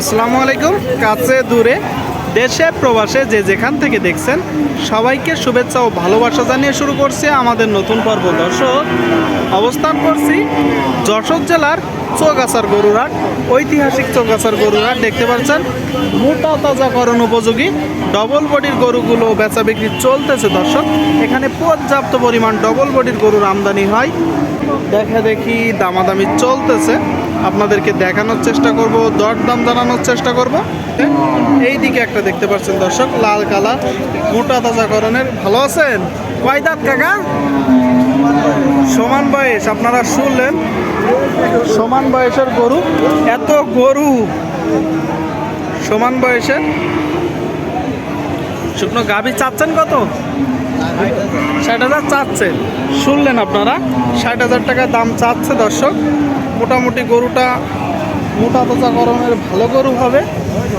আসসালামু আলাইকুম। কাছে, দূরে, দেশে, প্রবাসে, যে যেখান থেকে দেখছেন, সবাইকে শুভেচ্ছা ও ভালোবাসা জানিয়ে শুরু করছে আমাদের নতুন পর্ব। দর্শক, অবস্থান করছি যশোর জেলার চৌগাছার গরুরহাট, ঐতিহাসিক চৌগাছার গরুরহাট। দেখতে পাচ্ছেন, মোটা তাজাকরণ উপযোগী ডবল বডির গরুগুলো বেচা বিক্রি চলতেছে। দর্শক, এখানে পর্যাপ্ত পরিমাণ ডবল বডির গরুর আমদানি হয়। দেখা দেখি দামাদামি চলতেছে। আপনাদেরকে দেখানোর চেষ্টা করব দর দাম জানানোর চেষ্টা করব। এই দিকে একটা দেখতে পাচ্ছেন দর্শক, লাল কালার মোটা তাজাকরণের। ভালো আছেন? কয় দাঁত কাকা? সমান বয়স, আপনারা শুনলেন? সমান বয়সের গরু? এত গরু। সমান বয়সের? শুকনো গাভী চাচ্ছেন কত? ষাট হাজার চাচ্ছে শুনলেন আপনারা? ষাট হাজার টাকা দাম চাচ্ছে দর্শক। মোটামুটি গরুটা মোটা তাজাকরণের ভালো গরু হবে।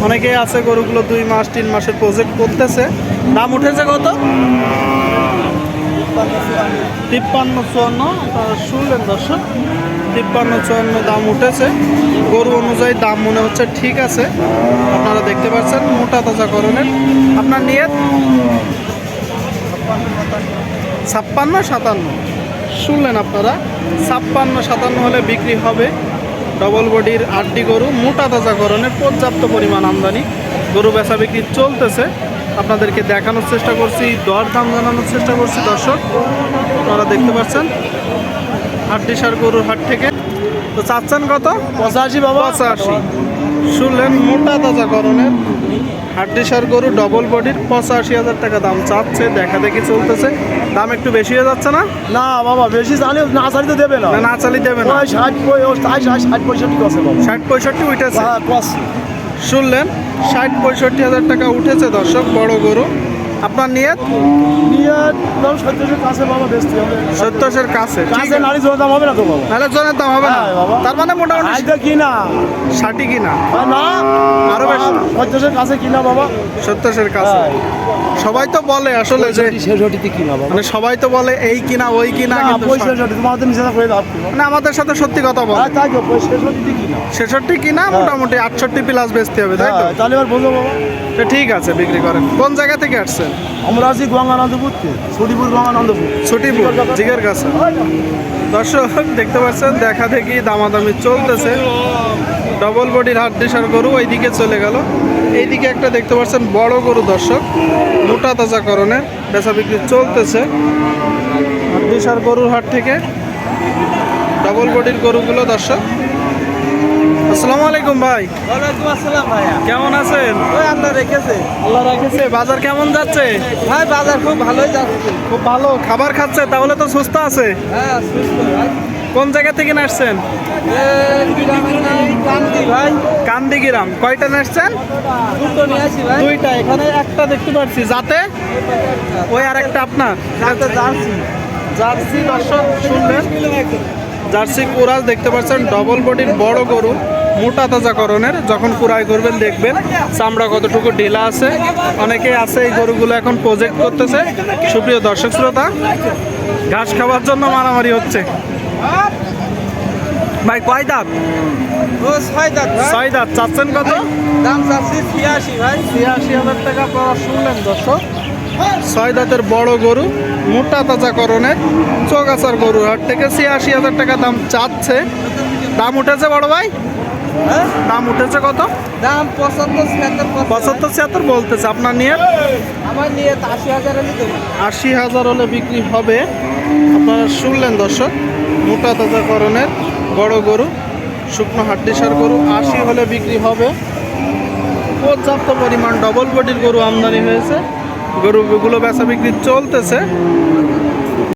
অনেকেই আছে গরুগুলো দুই মাস, তিন মাসের প্রজেক্ট করতেছে। দাম উঠেছে কত? তিপ্পান্ন চুয়ান্ন আপনারা শুনলেন দর্শক? তিপ্পান্ন চুয়ান্ন দাম উঠেছে। গরু অনুযায়ী দাম মনে হচ্ছে ঠিক আছে। আপনারা দেখতে পাচ্ছেন মোটা তাজাকরণের আপনার নিয়ত? ছাপ্পান্ন, সাতান্ন। শুনলেন আপনারা ছাপ্পান্ন সাতান্ন হলে বিক্রি হবে ডবল বডির আটটি গরু মোটা তাজা তাজাকরণের পর্যাপ্ত পরিমাণ আমদানি। গরু বেচা বিক্রি চলতেছে। আপনাদেরকে দেখানোর চেষ্টা করছি দর দাম জানানোর চেষ্টা করছি দর্শক। আপনারা দেখতে পাচ্ছেন হাড্ডিসার গরুর হাট থেকে। তো চাচ্ছেন কত? পঁচাশি বাবা। পঁচাশি। শুনলেন মোটা তাজা তাজাকরণের হাড্ডিসার গরু ডবল বডির পঁচাশি হাজার টাকা দাম চাচ্ছে দেখা দেখি চলতেছে। দাম একটু বেশি হয়ে যাচ্ছে না? না বাবা বেশি জানি না চালিতে দেবে না। না চালিয়ে চালি দেবে না। ষাট ষাট ষাট পঁয়ষট্টি আছে বাবা। ষাট পঁয়ষট্টি উঠেছে। হ্যাঁ শুনলেন ষাট পঁয়ষট্টি হাজার টাকা উঠেছে দর্শক বড় গরু। আপনার নিয়ত? নিয়ত দাম সত্তরের কাছে বাবা বেচতে হবে সত্তরের কাছে কাছে নারী জোর দাম হবে না তো বাবা নাহলে জনের দাম হবে না। হ্যাঁ, বাবা। তার মানে মোটামুটি আইতে কিনা? না কিনা। কি না। আরও বেশি। সত্তরের কাছে কিনা বাবা। সত্তরের কাছে। সবাই তো বলে আসলে যে ছেষট্টিতে কিনা মানে সবাই তো বলে এই কিনা ওই কিনা না মানে আমাদের সাথে সত্যি কথা বলে। হ্যাঁ ছেষট্টি কিনা মোটামুটি আটষট্টি প্লাস বেচতে হবে তাই তো? হ্যাঁ, তাহলে এবার বলব বাবা। তো ঠিক আছে বিক্রি করেন। কোন জায়গা থেকে আসছেন? আমরা আছি গঙ্গানন্দপুর ছুটিপুর গঙ্গানন্দপুর। ছুটিপুর জিগের কাছে। দর্শক দেখতে পাচ্ছেন দেখা দেখি দামাদামি চলতেছে। ডবল বডির হাট ডিসার গরু ওইদিকে চলে গেল। এইদিকে একটা দেখতে পাচ্ছেন বড় গরু দর্শক মোটা তাজাকরণের বেচা বিক্রি চলতেছে। ডিসার গরুর হাট থেকে ডবল বডির গরুগুলো দর্শক। আসসালামু আলাইকুম ভাই। ওয়ালাইকুম আসসালাম ভাইয়া। কেমন আছেন? ওই আল্লাহ রেখেছে। আল্লাহ রেখেছে। বাজার কেমন যাচ্ছে? ভাই বাজার খুব ভালোই যাচ্ছে। খুব ভালো। খাবার খাচ্ছে তাহলে তো সুস্থ আছে। হ্যাঁ সুস্থ। ভাই কোন জায়গা থেকে ভাই কান্দি গ্রাম কয়টা নাচছেন? দুইটা। এখানে একটা দেখতে পাচ্ছি। যাতে ওই আর একটা আপনার জার্সি। দর্শক শুনলেন জার্সি কুরাজ দেখতে পাচ্ছেন। ডবল বডির বড় গরু মোটা তাজাকরণের যখন কুড়াই করবেন দেখবেন চামড়া কতটুকু ঢিলা আছে। অনেকে আছে এই গরুগুলো এখন প্রজেক্ট করতেছে। সুপ্রিয় দর্শক শ্রোতা ঘাস খাওয়ার জন্য মারামারি হচ্ছে। ভাই কয় দাঁত? ও ছয় দাঁত ছয় দাঁত চাচ্ছেন কত? দাম চাচ্ছি ছিয়াশি ভাই। ছিয়াশি হাজার টাকা পাওয়া শুনলেন দর্শক। ছয় দাঁতের বড় গরু মোটা তাজাকরণের চৌগাছার গরু হাট থেকে ছিয়াশি হাজার টাকা দাম চাচ্ছে। দাম উঠেছে বড় ভাই? হ্যাঁ? দাম উঠেছে কত? দাম পঁচাত্তর ছিয়াত্তর পঁচাত্তর ছিয়াত্তর বলতেছে আপনার নিয়ে আমার নিয়ে আশি হাজার হলে আশি হাজার হলে বিক্রি হবে। আপনারা শুনলেন দর্শক। মোটা তাজাকরণের বড় গরু, শুকনো হাড্ডিসার গরু, আশি হলে বিক্রি হবে। পর্যাপ্ত পরিমাণ ডবল বডির গরু আমদানি হয়েছে। গরুগুলো বেচা বিক্রি চলতেছে।